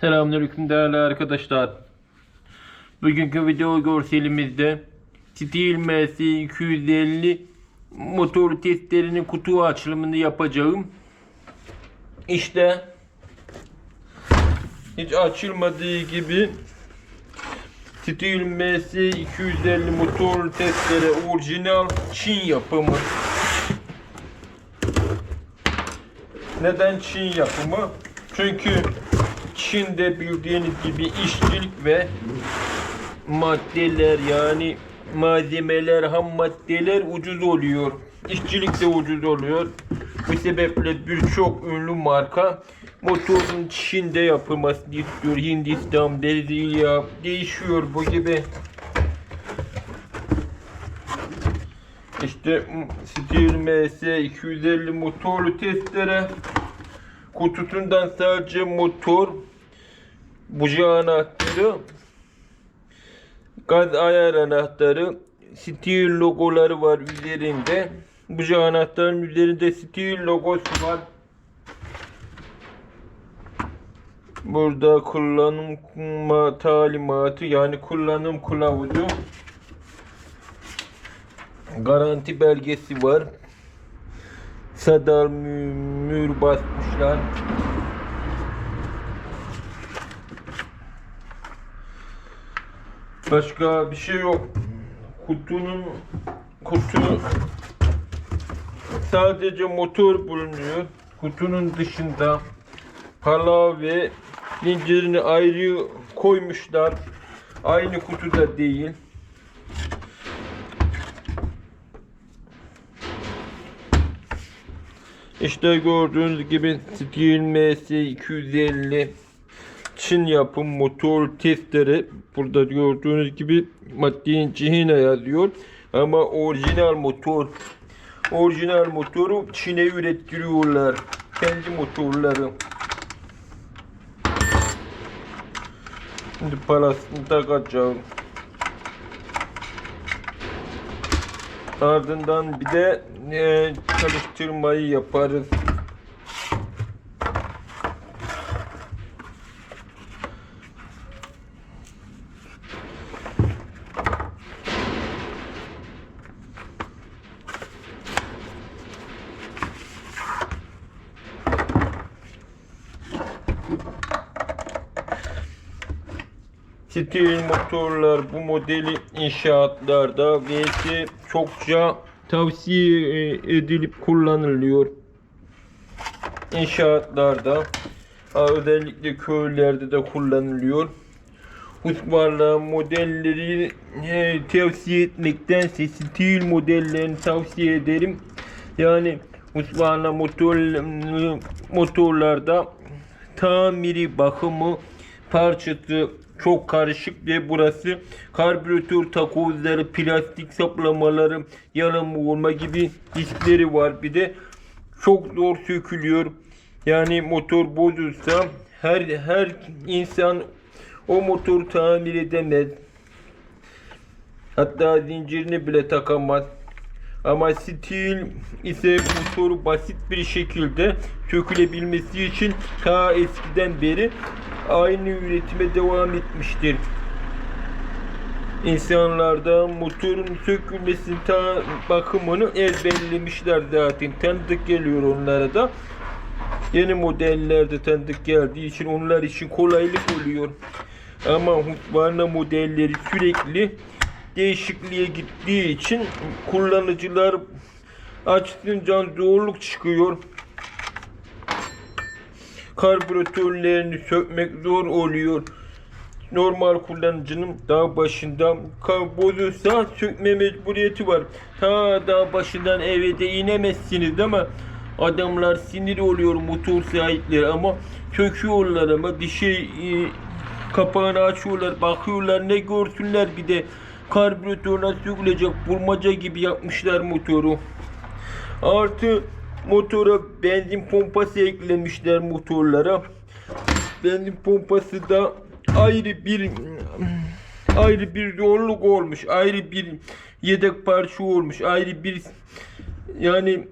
Selamünaleyküm değerli arkadaşlar. Bugünkü video görselimizde Steel MS 250 motor testlerinin kutu açılımını yapacağım. İşte hiç açılmadığı gibi Steel MS 250 motor testleri orijinal Çin yapımı. Neden Çin yapımı? Çünkü Çin'de bildiğiniz gibi işçilik ve maddeler yani malzemeler, ham maddeler ucuz oluyor. İşçilik de ucuz oluyor. Bu sebeple birçok ünlü marka motorun Çin'de yapılmasını istiyor. Hindistan, Brezilya değişiyor bu gibi. İşte Steel MS 250 motorlu testere kutusundan sadece motor buji anahtarı gaz ayar anahtarı Steel logoları var üzerinde. Buji anahtarın üzerinde Steel logosu var. Burada kullanım talimatı yani kullanım kılavuzu garanti belgesi var. Sadar mü- mühür basmışlar. Başka bir şey yok. Kutunun kutu sadece motor bulunuyor. Kutunun dışında pala ve zincirini ayrı koymuşlar. Aynı kutuda değil. İşte gördüğünüz gibi Steel MS 250 Çin yapım motor testleri burada gördüğünüz gibi maddenin Çin'e yazıyor. Ama orijinal motor orijinal motoru Çin'e ürettiriyorlar. Kendi motorları. Şimdi parasını takacağım. Ardından bir de e, çalıştırmayı yaparız. Steel motorlar bu modeli inşaatlarda ve çokça tavsiye e, edilip kullanılıyor. İnşaatlarda özellikle köylerde de kullanılıyor. Husqvarna modelleri e, tavsiye etmektense Steel modellerini tavsiye ederim. Yani Husqvarna motor, motorlarda tamiri bakımı parçası çok karışık ve burası karbüratör takozları, plastik saplamaları, yalama olma gibi riskleri var. Bir de çok zor sökülüyor. Yani motor bozulsa her her insan o motoru tamir edemez. Hatta zincirini bile takamaz. Ama Steel ise motoru basit bir şekilde sökülebilmesi için ta eskiden beri aynı üretime devam etmiştir. İnsanlarda motorun sökülmesinin ta bakımını ezberlemişler zaten. Tanıdık geliyor onlara da. Yeni modellerde tanıdık geldiği için onlar için kolaylık oluyor. Ama Husqvarna modelleri sürekli değişikliğe gittiği için kullanıcılar açısından zorluk çıkıyor. Karbüratörlerini sökmek zor oluyor. Normal kullanıcının daha başında ka- bozulsa sökme mecburiyeti var. Ta daha başından eve de inemezsiniz ama adamlar sinir oluyor motor sahipleri ama söküyorlar ama bir şey e, kapağını açıyorlar bakıyorlar ne görsünler bir de karbüratör nasıl sökülecek bulmaca gibi yapmışlar motoru. Artı motora benzin pompası eklemişler motorlara. Benzin pompası da ayrı bir ayrı bir zorluk olmuş. Ayrı bir yedek parça olmuş. Ayrı bir yani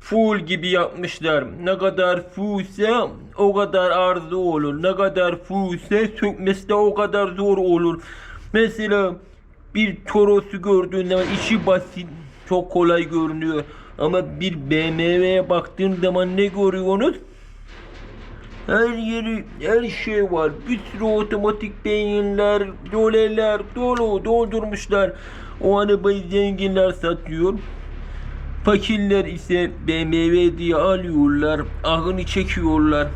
full gibi yapmışlar. Ne kadar fullse o kadar arıza olur. Ne kadar fullse sökmesi de o kadar zor olur. Mesela bir Toros'u gördüğün zaman işi basit, çok kolay görünüyor. Ama bir BMW'ye baktığın zaman ne görüyorsunuz? Her yeri, her şey var. Bir sürü otomatik beyinler, doleler dolu doldurmuşlar. O arabayı zenginler satıyor. Fakirler ise BMW diye alıyorlar. Ahını çekiyorlar.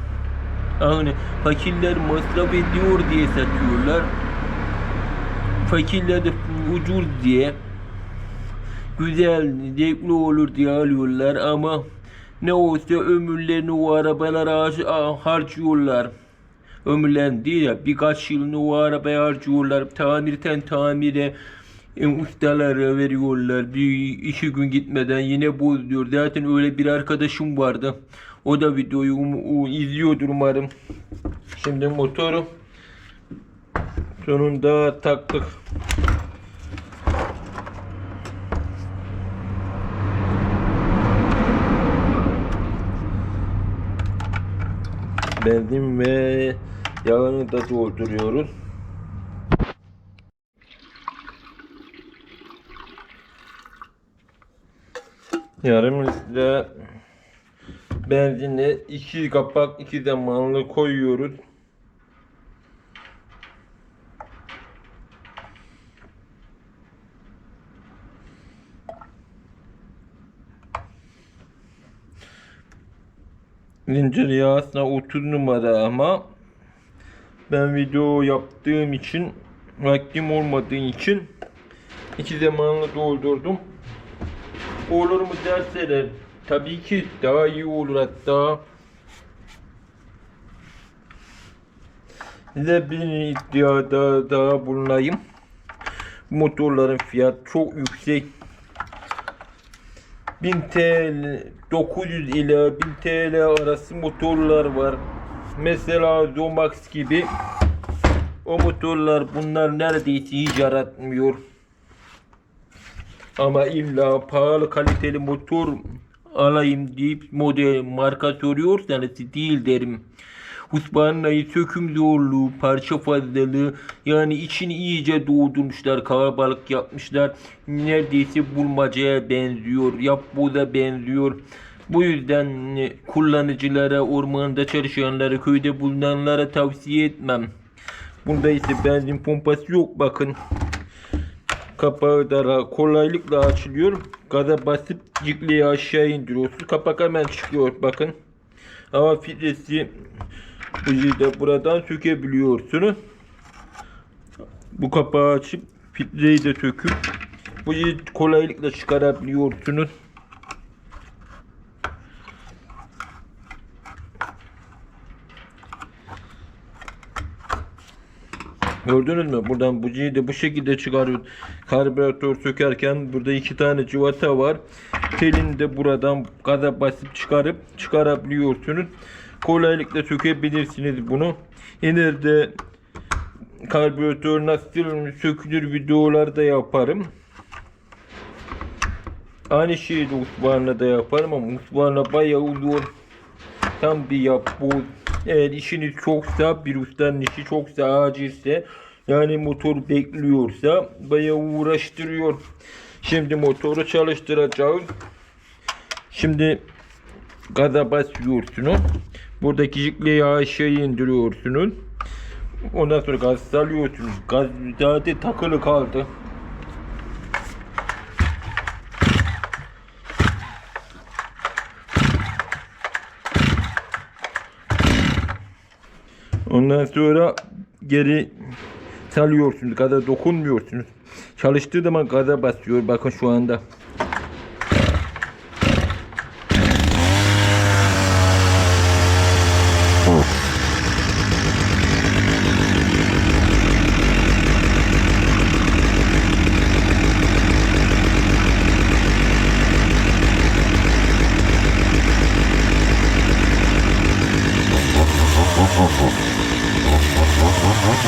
Ahını fakirler masraf ediyor diye satıyorlar. Fakirler de ucuz diye güzel, zevkli olur diye alıyorlar ama ne olsa ömürlerini o arabalara har- harcıyorlar. Ömürlerini değil ya birkaç yılını o arabaya harcıyorlar. Tamirten tamire e, ustalara veriyorlar. Bir iki gün gitmeden yine bozuyor. Zaten öyle bir arkadaşım vardı. O da videoyu um- izliyordur umarım. Şimdi motoru sonunda taktık. Benzin ve yağını da dolduruyoruz. Yarım litre benzinle iki kapak iki zamanlı koyuyoruz. Zincir yağı aslında 30 numara ama ben video yaptığım için vaktim olmadığı için iki zamanlı doldurdum. Olur mu derseler tabii ki daha iyi olur hatta. Size bir iddiada daha bulunayım. Motorların fiyat çok yüksek. 1000 TL 900 ila 1000 TL arası motorlar var. Mesela Zomax gibi o motorlar bunlar neredeyse hiç yaratmıyor. Ama illa pahalı kaliteli motor alayım deyip model marka soruyorsanız değil derim. Husqvarna'yı söküm zorluğu, parça fazlalığı yani içini iyice doldurmuşlar, kalabalık yapmışlar. Neredeyse bulmacaya benziyor, yapboza benziyor. Bu yüzden e, kullanıcılara, ormanda çalışanlara, köyde bulunanlara tavsiye etmem. Bunda ise benzin pompası yok bakın. Kapağı da kolaylıkla açılıyor. Gaza basıp cikleyi aşağı indiriyorsun. Kapak hemen çıkıyor bakın. Hava filtresi bujiyi de buradan sökebiliyorsunuz. Bu kapağı açıp filtreyi de söküp bujiyi kolaylıkla çıkarabiliyorsunuz. Gördünüz mü? Buradan bujiyi de bu şekilde çıkarıyor. Karbüratör sökerken burada iki tane civata var. Telini de buradan gaza basıp çıkarıp çıkarabiliyorsunuz. Kolaylıkla sökebilirsiniz bunu. İleride karbüratör nasıl sökülür videolar da yaparım. Aynı şeyi de Husqvarna'da yaparım ama Husqvarna bayağı uzun. Tam bir yap bu. Eğer işiniz çoksa bir ustanın işi çoksa acilse yani motor bekliyorsa bayağı uğraştırıyor. Şimdi motoru çalıştıracağız. Şimdi gaza basıyorsunuz. Buradaki jikleyi aşağı indiriyorsunuz. Ondan sonra gaz salıyorsunuz. Gaz zaten takılı kaldı. Ondan sonra geri salıyorsunuz. Gaza dokunmuyorsunuz. Çalıştığı zaman gaza basıyor. Bakın şu anda.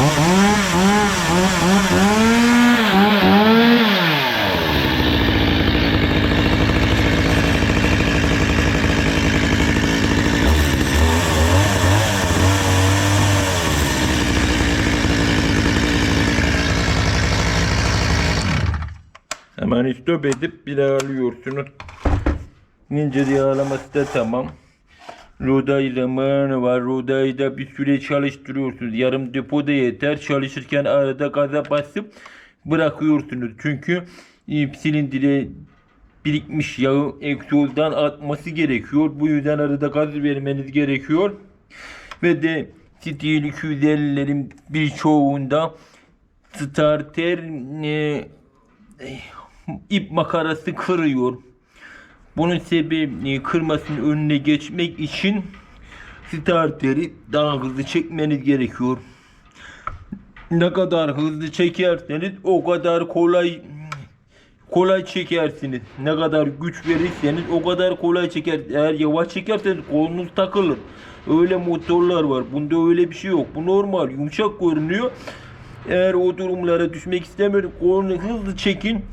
Hemen istop edip bir ayarlıyorsunuz. Ninja diye ayarlaması da tamam. Roday zamanı var. Rodayı da bir süre çalıştırıyorsunuz. Yarım depoda yeter. Çalışırken arada gaza basıp bırakıyorsunuz. Çünkü e, silindire birikmiş yağı egzozdan atması gerekiyor. Bu yüzden arada gaz vermeniz gerekiyor. Ve de stil 250'lerin birçoğunda starter e, ip makarası kırıyor. Bunun sebebi e, kırmasının önüne geçmek için starteri daha hızlı çekmeniz gerekiyor. Ne kadar hızlı çekerseniz o kadar kolay kolay çekersiniz. Ne kadar güç verirseniz o kadar kolay çeker. Eğer yavaş çekerseniz kolunuz takılır. Öyle motorlar var. Bunda öyle bir şey yok. Bu normal. Yumuşak görünüyor. Eğer o durumlara düşmek istemiyorum. Kolunu hızlı çekin.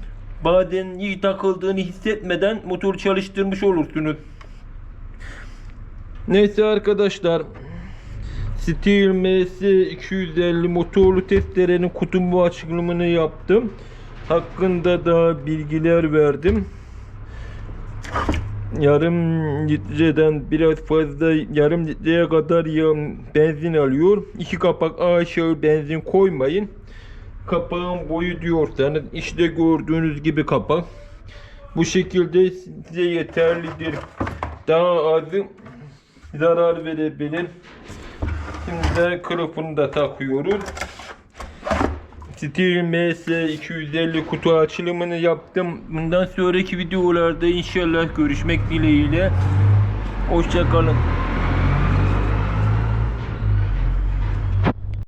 Baden iyi takıldığını hissetmeden motor çalıştırmış olursunuz. Neyse arkadaşlar. Steel MS 250 motorlu testerenin kutumu açılımını yaptım. Hakkında da bilgiler verdim. Yarım litreden biraz fazla yarım litreye kadar benzin alıyor. İki kapak aşağı benzin koymayın. Kapağın boyu diyorsanız işte gördüğünüz gibi kapak. Bu şekilde size yeterlidir. Daha azı zarar verebilir. Şimdi de kılıfını da takıyoruz. Steel MS 250 kutu açılımını yaptım. Bundan sonraki videolarda inşallah görüşmek dileğiyle. Hoşçakalın.